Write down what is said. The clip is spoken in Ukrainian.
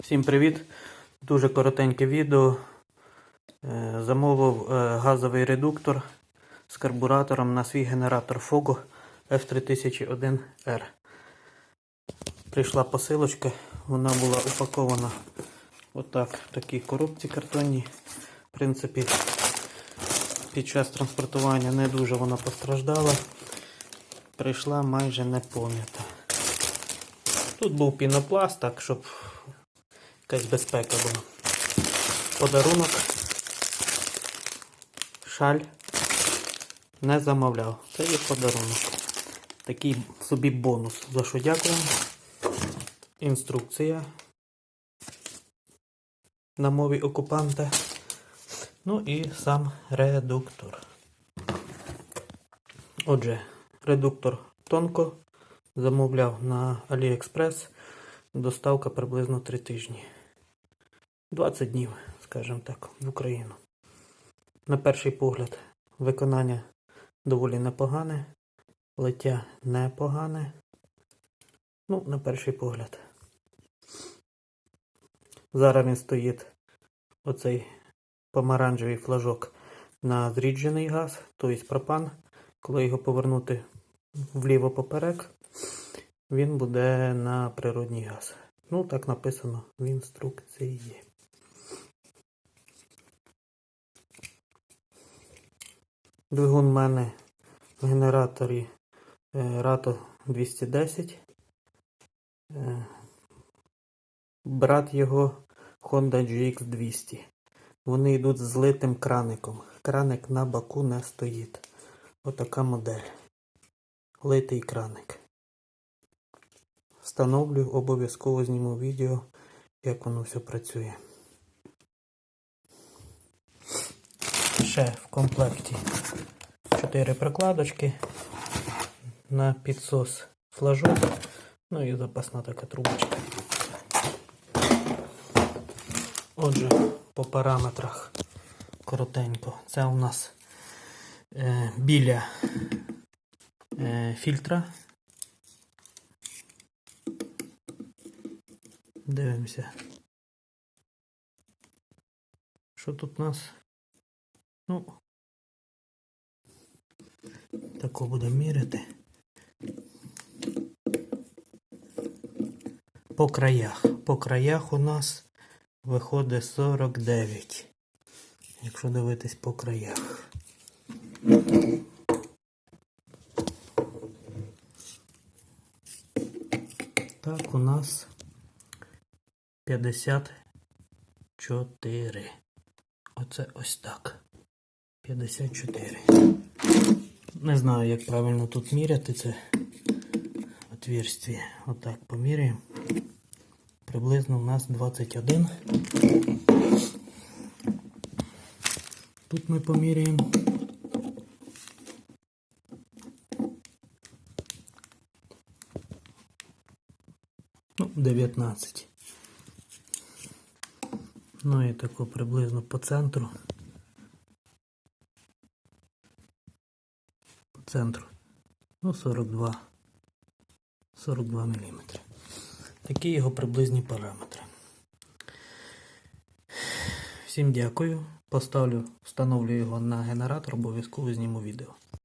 Всім привіт! Дуже коротеньке відео. Е, Замовив е, газовий редуктор з карбуратором на свій генератор FOGO F3001R. Прийшла посилочка, вона була упакована отак в такій коробці картонній. В принципі, під час транспортування не дуже вона постраждала. Прийшла майже не пом'ята. Тут був пінопласт, так, щоб якась безпека була. Подарунок. Шаль. Не замовляв. Це є подарунок. Такий собі бонус. За що дякую. Інструкція на мові окупанта. Ну і сам редуктор. Отже, редуктор тонко. Замовляв на AliExpress. Доставка приблизно 3 тижні. 20 днів, скажімо так, в Україну. На перший погляд, виконання доволі непогане, лиття непогане. Ну, на перший погляд. Зараз він стоїть оцей помаранчевий флажок на зріджений газ, тобто пропан. Коли його повернути вліво поперек, він буде на природній газ. Ну, так написано в інструкції. Двигун в мене в генераторі е, Rato 210. Е, брат його Honda GX200. Вони йдуть з злитим краником. Краник на баку не стоїть. Отака модель. Литий краник. Встановлю, обов'язково зніму відео, як воно все працює. Ще в комплекті 4 прикладочки на підсос флажок, ну і запасна така трубочка. Отже, по параметрах коротенько. Це у нас е, біля е, фільтра. Дивимося. Що тут у нас? Ну, тако будемо міряти. По краях. По краях у нас виходить 49. Якщо дивитись по краях. Так, у нас 54. Оце ось так. 54. Не знаю, як правильно тут міряти це отверстие. Отак поміряємо. Приблизно у нас 21. Тут ми поміряємо. Ну, 19. Ну і тако приблизно по центру. Центру. Ну, 42. 42 мм. Такі його приблизні параметри. Всім дякую. Поставлю, встановлю його на генератор, обов'язково зніму відео.